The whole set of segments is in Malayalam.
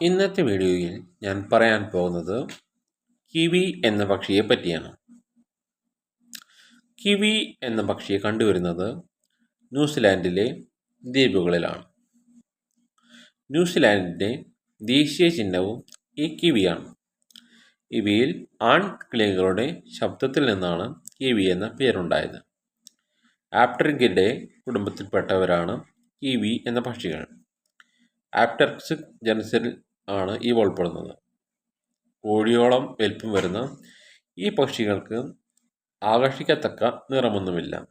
ഇന്നത്തെ വീഡിയോയിൽ ഞാൻ പറയാൻ പോകുന്നത് കിവി എന്ന പക്ഷിയെ പറ്റിയാണ്. കിവി എന്ന പക്ഷിയെ കണ്ടുവരുന്നത് ന്യൂസിലാൻഡിലെ ദ്വീപുകളിലാണ്. ന്യൂസിലാൻഡിന്റെ ദേശീയ ചിഹ്നവും ഈ കിവിയാണ്. ഇവയിൽ ആൺ കിളികളുടെ ശബ്ദത്തിൽ നിന്നാണ് കിവി എന്ന പേരുണ്ടായത്. ആപ്ട്രിഗിന്റെ കുടുംബത്തിൽപ്പെട്ടവരാണ് കിവി എന്ന പക്ഷികൾ. ആപ്റ്റർക്സ് ജനസിൽ ആണ് ഈ ഉൾപ്പെടുന്നത് കോഴിയോളം വലിപ്പം വരുന്ന ഈ പക്ഷികൾക്ക് ആകർഷിക്കത്തക്ക നിറമൊന്നുമില്ല.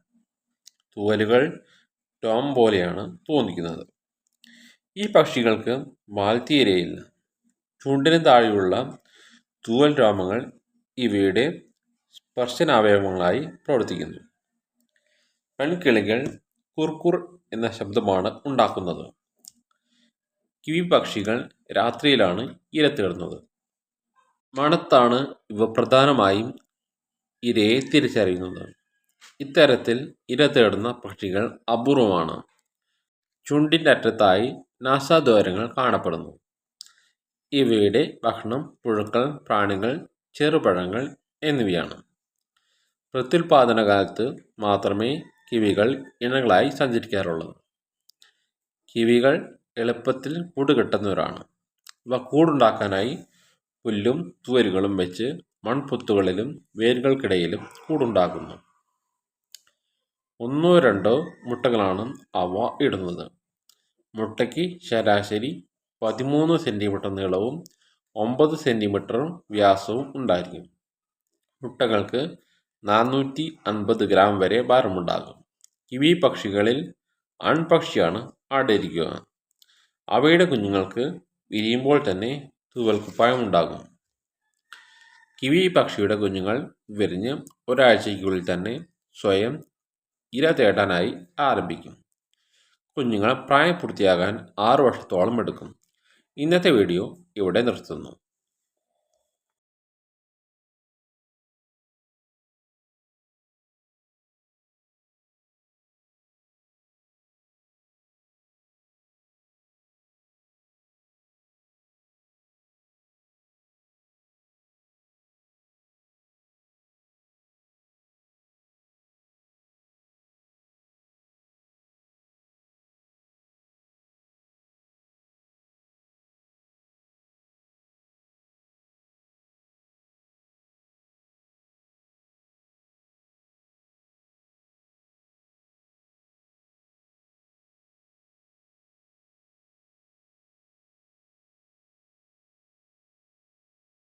തൂവലുകൾ ടോം പോലെയാണ് തോന്നിക്കുന്നത്. ഈ പക്ഷികൾക്ക് വാൽ തീരെയില്ല ചുണ്ടിന് താഴെയുള്ള തൂവൽ രോമങ്ങൾ ഇവയുടെ സ്പർശനാവയവങ്ങളായി പ്രവർത്തിക്കുന്നു. പെൺകിളികൾ കുർക്കുർ എന്ന ശബ്ദമാണ് ഉണ്ടാക്കുന്നത്. കിവി പക്ഷികൾ രാത്രിയിലാണ് ഇര തേടുന്നത് മണത്താണ് ഇവ പ്രധാനമായും ഇരയെ തിരിച്ചറിയുന്നത്. ഇത്തരത്തിൽ ഇര തേടുന്ന പക്ഷികൾ അപൂർവമാണ്. ചുണ്ടിന്റെ അറ്റത്തായി നാസാദ്വാരങ്ങൾ കാണപ്പെടുന്നു. ഇവയുടെ ഭക്ഷണം പുഴുക്കൾ പ്രാണികൾ ചെറുപഴങ്ങൾ എന്നിവയാണ്. പ്രത്യുൽപാദന കാലത്ത് മാത്രമേ കിവികൾ ഇണകളായി സഞ്ചരിക്കാറുള്ളൂ. കിവികൾ എളുപ്പത്തിൽ കൂട് കെട്ടുന്നവരാണ് ഇവ കൂടുണ്ടാക്കാനായി പുല്ലും തുവരുകളും വെച്ച് മൺപുത്തുകളിലും വേരുകൾക്കിടയിലും കൂടുണ്ടാക്കുന്നു. ഒന്നോ രണ്ടോ മുട്ടകളാണ് അവ ഇടുന്നത്. മുട്ടയ്ക്ക് ശരാശരി പതിമൂന്ന് സെന്റിമീറ്റർ നീളവും ഒമ്പത് സെന്റിമീറ്റർ വ്യാസവും ഉണ്ടായിരിക്കും. മുട്ടകൾക്ക് നാനൂറ്റി അൻപത് ഗ്രാം വരെ ഭാരമുണ്ടാകും. കിവി പക്ഷികളിൽ അൺപക്ഷിയാണ് ആടിരിക്കുക അവയുടെ കുഞ്ഞുങ്ങൾക്ക് വിരിയുമ്പോൾ തന്നെ തൂവൽ കുപ്പായമുണ്ടാകും കിവി പക്ഷിയുടെ കുഞ്ഞുങ്ങൾ വിരിഞ്ഞ് ഒരാഴ്ചയ്ക്കുള്ളിൽ തന്നെ സ്വയം ഇര തേടാനായി ആരംഭിക്കും. കുഞ്ഞുങ്ങൾ പ്രായപൂർത്തിയാകാൻ ആറു വർഷത്തോളം എടുക്കും. ഇന്നത്തെ വീഡിയോ ഇവിടെ നിർത്തുന്നു.